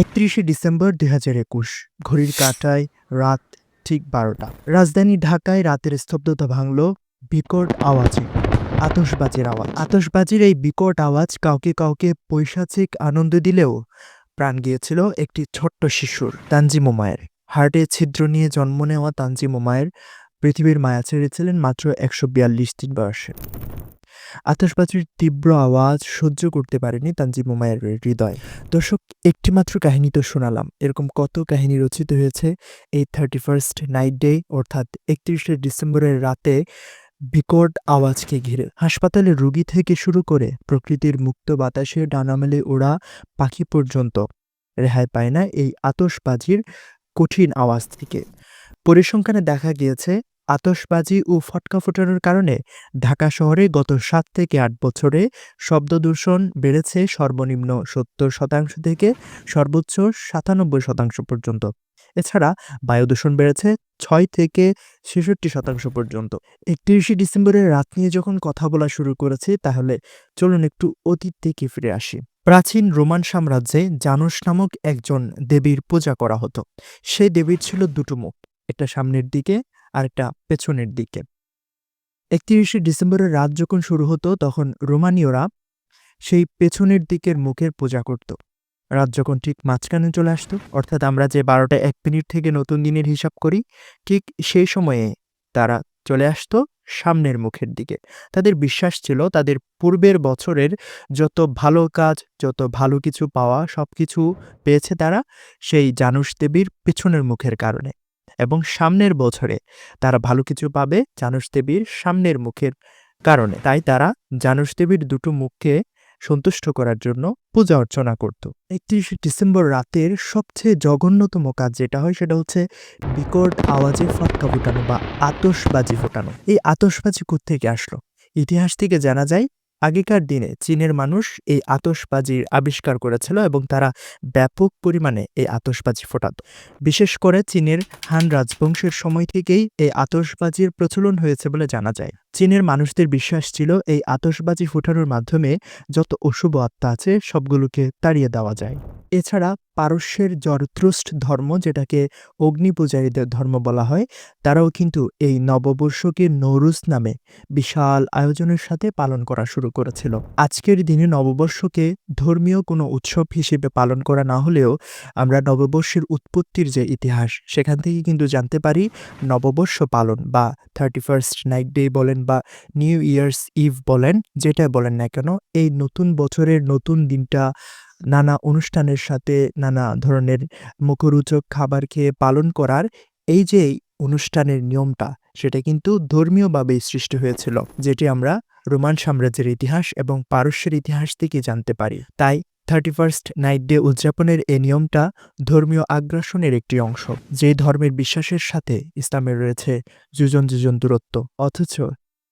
একত্রিশে ডিসেম্বর দুই হাজার একুশ, ঘড়ির কাঁটায় রাত ঠিক বারোটা। রাজধানী ঢাকায় রাতের স্তব্ধতা ভাঙল, বিকট আওয়াজে। আতসবাজির আওয়াজ। আতসবাজির এই বিকট আওয়াজ কাউকে কাউকে পৈশাচিক আনন্দ দিলেও প্রাণ গিয়েছিল একটি ছোট্ট শিশুর, তানজিম মায়ের। হার্টে ছিদ্র নিয়ে জন্ম নেওয়া তানজিম মায়ের পৃথিবীর মায়া ছেড়েছিলেন মাত্র একশো বিয়াল্লিশ দিন বয়সে। আতশবাজির তীব্র আওয়াজ সহ্য করতে পারেনি তানজিম মায়ের হৃদয়। দর্শক, একটিমাত্র কাহিনী তো শোনালাম। এরকম কত কাহিনী রচিত হয়েছে এই থার্টি ফার্স্ট নাইট ডে অর্থাৎ একত্রিশে ডিসেম্বরের রাতে বিকট আওয়াজকে ঘিরে। হাসপাতালে রুগী থেকে শুরু করে প্রকৃতির মুক্ত বাতাসে ডানা মেলে ওড়া পাখি পর্যন্ত রেহাই পায় না এই আতশবাজির কঠিন আওয়াজ থেকে। পরিসংখ্যানে দেখা গিয়েছে আতশবাজি ও ফটকা ফোটানোর কারণে ঢাকা শহরে গত সাত থেকে আট বছরে শব্দ দূষণ বেড়েছে সর্বনিম্ন সত্তর শতাংশ থেকে সর্বোচ্চ সাতানব্বই শতাংশ পর্যন্ত। এছাড়া বায়ু দূষণ বেড়েছে ছয় থেকে ছেষট্টি শতাংশ পর্যন্ত। একত্রিশে ডিসেম্বরের রাত নিয়ে যখন কথা বলা শুরু করেছি, তাহলে চলুন একটু অতীত থেকে ফিরে আসি। প্রাচীন রোমান সাম্রাজ্যে জানুস নামক একজন দেবীর পূজা করা হতো। সেই দেবীর ছিল দুটো মুখ। একটা সামনের দিকে আর একটা পেছনের দিকে। একত্রিশে ডিসেম্বরের রাত যখন শুরু হতো, তখন রোমানীয়রা সেই পেছনের দিকের মুখের পূজা করত। রাত যখন ঠিক মাঝখানে চলে আসতো, অর্থাৎ আমরা যে বারোটা এক মিনিট থেকে নতুন দিনের হিসাব করি, ঠিক সেই সময়ে তারা চলে আসতো সামনের মুখের দিকে। তাদের বিশ্বাস ছিল তাদের পূর্বের বছরের যত ভালো কাজ, যত ভালো কিছু পাওয়া সব কিছু পেয়েছে তারা সেই জানুস দেবীর পেছনের মুখের কারণে। এবং সামনের বছরে তারা ভালো কিছু পাবে জানুস দেবীর সামনের মুখের কারণে। তাই তারা জানুস দেবীর দুটো মুখকে সন্তুষ্ট করার জন্য পূজা অর্চনা করত। একত্রিশে ডিসেম্বর রাতের সবচেয়ে জঘন্যতম কাজ যেটা হয় সেটা হচ্ছে বিকট আওয়াজে ফটকা ফোটানো বা আতশবাজি ফোটানো। এই আতশবাজি থেকে আসলো? ইতিহাস থেকে জানা যায় আগেকার দিনে চীনের মানুষ এই আতসবাজির আবিষ্কার করেছিল এবং তারা ব্যাপক পরিমাণে এই আতসবাজি ফোটাত। বিশেষ করে চীনের হান রাজবংশের সময় থেকেই এই আতসবাজির প্রচলন হয়েছে বলে জানা যায়। চীনের মানুষদের বিশ্বাস ছিল এই আতসবাজি ফোটানোর মাধ্যমে যত অশুভ আত্মা আছে সবগুলোকে তাড়িয়ে দেওয়া যায়। এছাড়া পারস্যের জরথ্রুস্ট ধর্ম, যেটাকে অগ্নিপূজারীদের ধর্ম বলা হয়, তারাও কিন্তু এই নববর্ষকে নৌরুজ নামে বিশাল আয়োজনের সাথে পালন করা শুরু করেছিল। আজকের দিনে নববর্ষকে ধর্মীয় কোনো উৎসব হিসেবে পালন করা না হলেও আমরা নববর্ষের উৎপত্তির যে ইতিহাস, সেখান থেকে কিন্তু জানতে পারি নববর্ষ পালন বা থার্টি ফার্স্ট নাইট ডে বলেন বা নিউ ইয়ার্স ইভ বলেন, যেটা বলেন না কেন, এই নতুন বছরের নতুন দিনটা নানা অনুষ্ঠানের সাথে নানা ধরনের মুখরোচক খাবার খেয়ে পালন করার এই যে অনুষ্ঠানের নিয়মটা, সেটা কিন্তু ধর্মীয়ভাবেই সৃষ্টি হয়েছিল, যেটি আমরা রোমান সাম্রাজ্যের ইতিহাস এবং পারস্যের ইতিহাস থেকে জানতে পারি। তাই থার্টি ফার্স্ট নাইট ডে উদযাপনের এই নিয়মটা ধর্মীয় আগ্রাসনের একটি অংশ যে ধর্মের বিশ্বাসের সাথে ইসলামের রয়েছে যুজন যুজন দূরত্ব। অথচ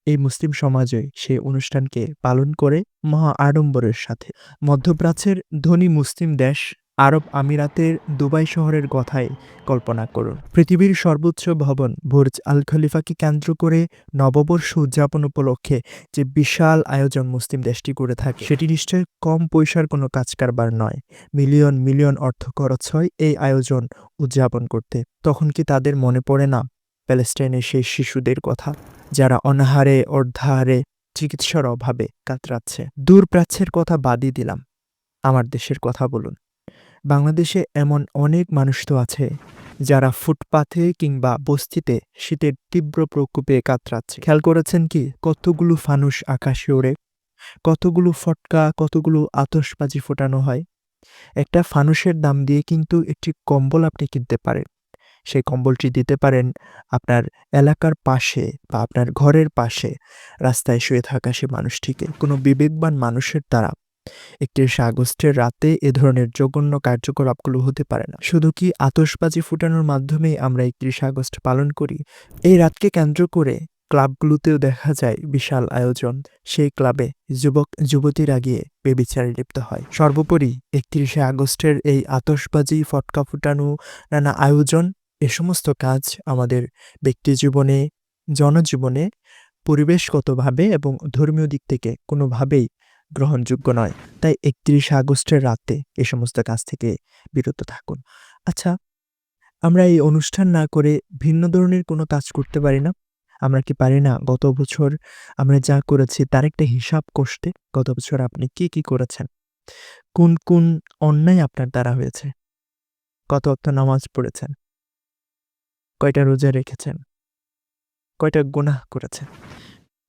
এই মুসলিম সমাজে সেই অনুষ্ঠানকে পালন করে মহা আড়ম্বরের সাথে। মধ্যপ্রাচ্যের ধনী মুসলিম দেশ আরব আমিরাতের দুবাই শহরের কথাই কল্পনা করুন। পৃথিবীর সর্বোচ্চ ভবন বুর্জ আল খলিফাকে কেন্দ্র করে নববর্ষ উদযাপন উপলক্ষে যে বিশাল আয়োজন মুসলিম দেশটি করে থাকে, সেটি নিশ্চয় কম পয়সার কোনো কাজ কারবার নয়। মিলিয়ন মিলিয়ন অর্থ খরচ হয় এই আয়োজন উদযাপন করতে। তখন কি তাদের মনে পড়ে না প্যালেস্টাইনের সেই শিশুদের কথা, যারা অনাহারে, অর্ধাহারে, চিকিৎসার অভাবে কাতরাচ্ছে। দূর প্রাচ্যের কথা বাদই দিলাম। আমার দেশের কথা বলুন। বাংলাদেশে এমন অনেক মানুষ তো আছে, যারা ফুটপাথে কিংবা বস্তিতে শীতের তীব্র প্রকোপে কাতরাচ্ছে। খেয়াল করেছেন কি? কতগুলো ফানুস আকাশে ওড়ে, কতগুলো ফটকা, কতগুলো আতসবাজি ফোটানো হয়। একটা ফানুসের দাম দিয়ে কিন্তু একটি কম্বল আপনি কিনতে পারেন। সেই কম্বলটি দিতে পারেন আপনার এলাকার পাশে বা আপনার ঘরের পাশে রাস্তায় শুয়ে থাকা সে মানুষটিকে। কোনো বিবেকবান মানুষের দ্বারা একত্রিশে আগস্টের রাতে এ ধরনের জঘন্য কার্যকলাপগুলো হতে পারে না। শুধু কি আতশবাজি ফুটানোর মাধ্যমেই আমরা একত্রিশে আগস্ট পালন করি? এই রাতকে কেন্দ্র করে ক্লাবগুলোতেও দেখা যায় বিশাল আয়োজন। সেই ক্লাবে যুবক, যুবতীরা গিয়ে বেবিচারে লিপ্ত হয়। সর্বোপরি একত্রিশে আগস্টের এই আতশবাজি, ফটকা ফুটানো নানা আয়োজন এ সমস্ত কাজ আমাদের ব্যক্তি জীবনে জনজীবনে পরিবেশগতভাবে এবং ধর্মীয় দিক থেকে কোনোভাবেই গ্রহণযোগ্য নয়। তাই একত্রিশ আগস্টের রাতে এ সমস্ত কাজ থেকে বিরত থাকুন। আচ্ছা আমরা এই অনুষ্ঠান না করে ভিন্ন ধরনের কোনো কাজ করতে পারি না? আমরা কি পারি না? গত বছর আমরা যা করেছি তার একটা হিসাব কষতে গত বছর আপনি কি কি করেছেন? কোন কোন অন্যায় আপনার দ্বারা হয়েছে? কত অক্ত নামাজ পড়েছেন? কয়টা রোজা রেখেছেন? কয়টা গুনাহ করেছেন?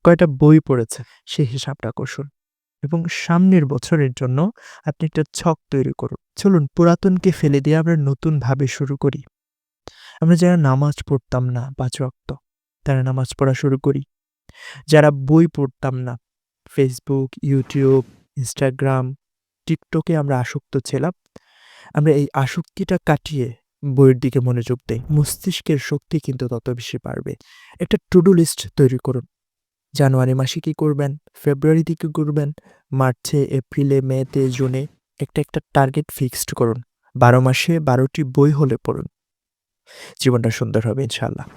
কয়টা বই পড়েছেন? সেই হিসাবটা কষুন। এবং সামনের বছরের জন্য আপনি একটা ছক তৈরি করুন। চলুন, পুরাতনকে ফেলে দিয়ে আমরা নতুনভাবে শুরু করি। আমরা যারা নামাজ পড়তাম না পাঁচ রক্ত তারা নামাজ পড়া শুরু করি। যারা বই পড়তাম না ফেসবুক ইউটিউব ইনস্টাগ্রাম টিকটকে আমরা আসক্ত ছিলাম। আমরা এই আসক্তিটা কাটিয়ে বইয়ের দিকে মনোযোগ দেয়। মস্তিষ্কের শক্তি কিন্তু তত বেশি বাড়বে। একটা টুডু লিস্ট তৈরি করুন। জানুয়ারি মাসে কী করবেন? ফেব্রুয়ারিতে কী করবেন? মার্চে, এপ্রিলে মেতে জুনে একটা একটা টার্গেট ফিক্সড করুন। বারো মাসে বারোটি বই হলে পড়ুন। জীবনটা সুন্দর হবে ইনশাল্লাহ